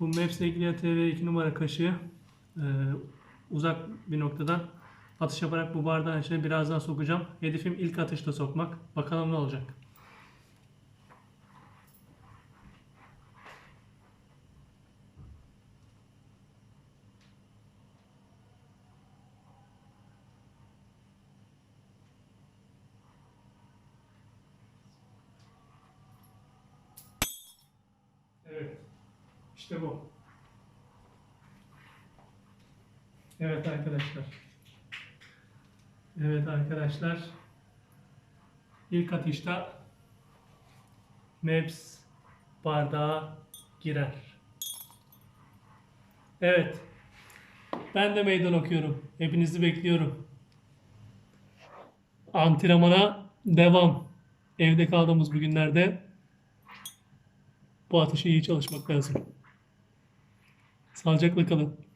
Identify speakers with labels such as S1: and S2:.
S1: Bu Maps ilgili TV 2 numara kaşığı e, uzak bir noktadan atış yaparak bu bardağın içine birazdan sokacağım. Hedefim ilk atışta sokmak. Bakalım ne olacak. Evet. İşte bu. Evet arkadaşlar. Evet arkadaşlar. İlk atışta Maps bardağa girer. Evet. Ben de meydan okuyorum. Hepinizi bekliyorum. Antrenmana devam. Evde kaldığımız bu günlerde bu atışı iyi çalışmak lazım. Sağlıcakla kalın.